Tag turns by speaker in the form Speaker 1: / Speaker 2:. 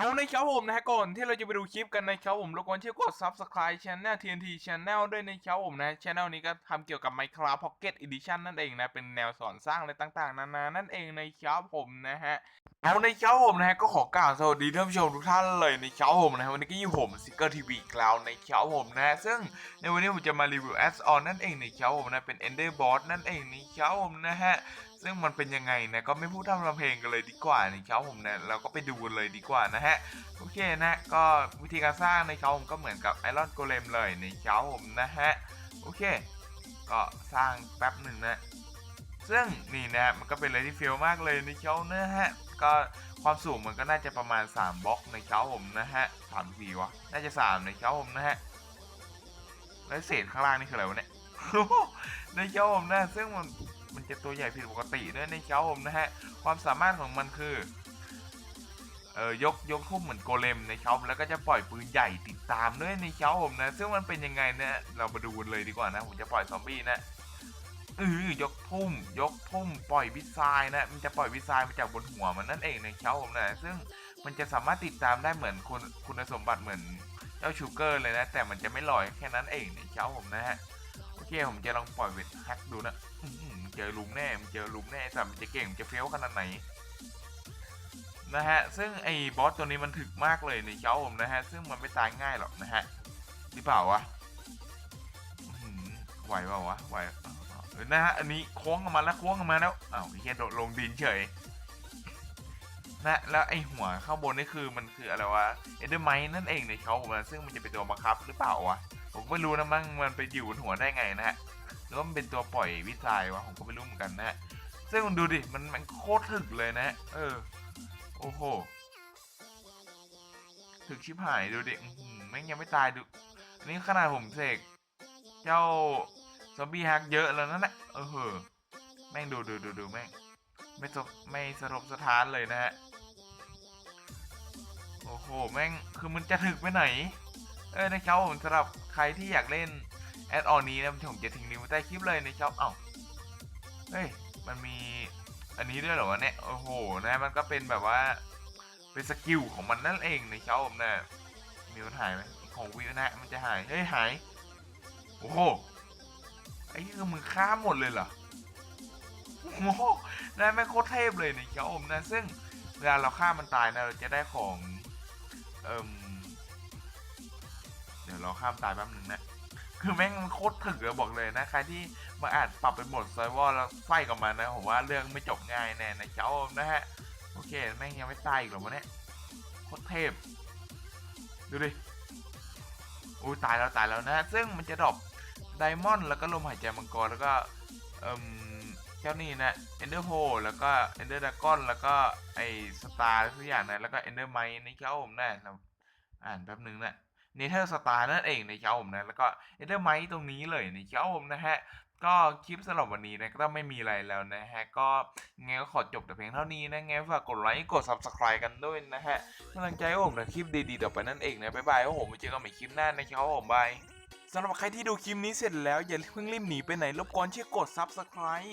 Speaker 1: เอาในครับผมนะฮะก่อนที่เราจะไปดูคลิปกันนะครับผมรบกวนช่วยกด subscribe channel TNT Channel ด้วยนะครับผมนะ channel นี้ก็ทำเกี่ยวกับ Minecraft Pocket Edition นั่นเองนะ เป็นแนวสอนสร้างอะไรต่างๆ นานานั่นเองนะครับผมนะฮะเอาในครับผมนะฮะก็ขอกล่าวสวัสดีท่านผู้ชมทุกท่านเลยในครับผมนะฮะวันนี้ก็อยู่ผมซิกเกอร์ทีวีกล่าวในครับผมนะฮะซึ่งในวันนี้ผมจะมารีวิว Ads on นั่นเองในครับผมนะเป็น Ender Boss นั่นเองในครับผมนะฮะ ซึ่งมันเป็นยังไงนะก็ไม่พูดทำทำเพลงกันเลยดีกว่านะครับผมนะเราก็ไปดูกันเลยดีกว่านะฮะโอเคนะก็วิธีการสร้างในเขาผมก็เหมือนกับไอรอนโกเลมเลยในเขาผมนะฮะโอเค ก็สร้างแป๊บหนึ่งนะซึ่งนี่นะมันก็เป็นอะไรที่เฟี้ยวมากเลยในเขานะฮะก็ความสูงมันก็น่าจะประมาณ 3บล็อกในเขาผมนะฮะสามสี่วะน่าจะ3ในเขาผมนะฮะแล้วเศษข้างล่างนี่คืออะไรวะเนี่ยในเขาผมนะซึ่งมัน มันจะตัวใหญ่ผิดปกติด้วยในเช้าผมนะฮะ ความสามารถของมันคือ เออยกยกทุ่มเหมือนโกเลมในเช้าแล้วก็จะปล่อยปืนใหญ่ติดตามด้วยในเช้าผมนะ ซึ่งมันเป็นยังไงนะเรามาดูกันเลยดีกว่านะ ผมจะปล่อยซอมบี้นะเออยกทุ่ม ยกทุ่ม ปล่อยวิซายนะ มันจะปล่อยวิซายมาจากบนหัวมันนั่นเองในเช้าผมนะ ซึ่งมันจะสามารถติดตามได้เหมือนคุณคุณสมบัติเหมือนเจ้าชูเกอร์เลยนะ แต่มันจะไม่ลอยแค่นั้นเองในเช้าผมนะฮะ โอเคผมจะลองปล่อยเวทแฮกดูนะเจอลุมแน่มันเจอลุมแน่สัตว์มันจะเก่งมันจะเฟี้ยวขนาดไหนนะฮะซึ่งไอ้บอสตัวนี้มันถึกมากเลยในเช้าผมนะฮะซึ่งมันไม่ตายง่ายหรอกนะฮะหรือเปล่าวะไหวเปล่าวะไหวนะฮะอันนี้โค้งออกมาแล้วโค้งออกมาแล้วอ้าวไอ้เหี้ยโดดลงดินเฉยนะแล้วไอ้หัวข้างบนนี่คือมันคืออะไรวะเอเดอร์ไมนั่นเองในเขาผมนะซึ่งมันจะเป็นตัวบังคับหรือเปล่าวะ ผมไม่รู้นะมั้งมันไปอยู่บนหัวได้ไงนะฮะหรือว่ามันเป็นตัวปล่อยวิสัยวะผมก็ไม่รู้เหมือนกันนะฮะซึ่งมันดูดิมันมันโคตรถึกเลยนะเออโอ้โหถึกชิบหายดูดิแม่งยังไม่ตายดูนนี้ขนาดผมเสกเจ้าซอมบี้ฮักเยอะแล้วนั่นแหละเออเหอแม่งดูดูดูดูแม่งไม่สบไม่สรบสถานเลยนะฮะโอ้โหแม่งคือมันจะถึกไปไหน เออนะครับผมสำหรับ รที่อยากเล่นแอดออนนี้นะผมจะทิ้งลิงก์ไว้ใต้คลิปเลยนะครับเอ้าเฮ้ยมันมีอันนี้ด้วยเหรอวะเนี่ยโอ้โหนะมันก็เป็นแบบว่าเป็นสกิลของมันนั่นเองนะครับผมนะมีมันหายไหมของวิวนะมันจะหายเฮ้ยหายโอ้โหไอ้คือมึงฆ่าหมดเลยเหรอโอ้โหนะแม่โคตรเทพเลยนะครับผมนะซึ่งเวลาเราฆ่ามันตายนะเราจะได้ของเอ่ม เดี๋ยวเราข้ามตายแป๊บนึงนะคือแม่งโคตรถึกเลยบอกเลยนะใครที่มาอ่านปรับเป็นโหมดไซวอลแล้วไฟกับมันนะผมว่าเรื่องไม่จบง่ายแน่นะเจ้านะฮะโอเคแม่งยังไม่ตายอีกหรอวะเนี่ยโคตรเทพ ดูดิอุ้ยตายแล้วตายแล้วนะ ซึ่งมันจะดรอปไดมอนด์แล้วก็ลมหายใจมังกรแล้วก็เอ่มเจ้านี่นะเอนเดอร์โพแล้วก็เอนเดอร์ดากอนแล้วก็ไอสตาร์ทุกอย่างนะแล้วก็เอนเดอร์ไมนี่เจ้าผมนะเราอ่านแป๊บนึงนะ เนเธอร์สตาร์นั่นเองในเช้าผมนะแล้วก็เอเดอร์ไมตรงนี้เลยในเช้าผมนะฮะก็คลิปสำหรับวันนี้นะก็ไม่มีอะไรแล้วนะฮะ ก็ยังไงก็ขอจบแต่เพียงเท่านี้นะไงฝากกดไลค์กด subscribe กันด้วยนะฮะกำลังใจผมนะคลิปดีๆต่อไปนั่นเองนะบ๊ายบายว่าผมไปเจอกันใหม่คลิปหน้าในเช้าผมบายสำหรับใครที่ดูคลิปนี้เสร็จแล้วอย่าเพิ่งรีบหนีไปไหนรบกวนช่วยกด subscribe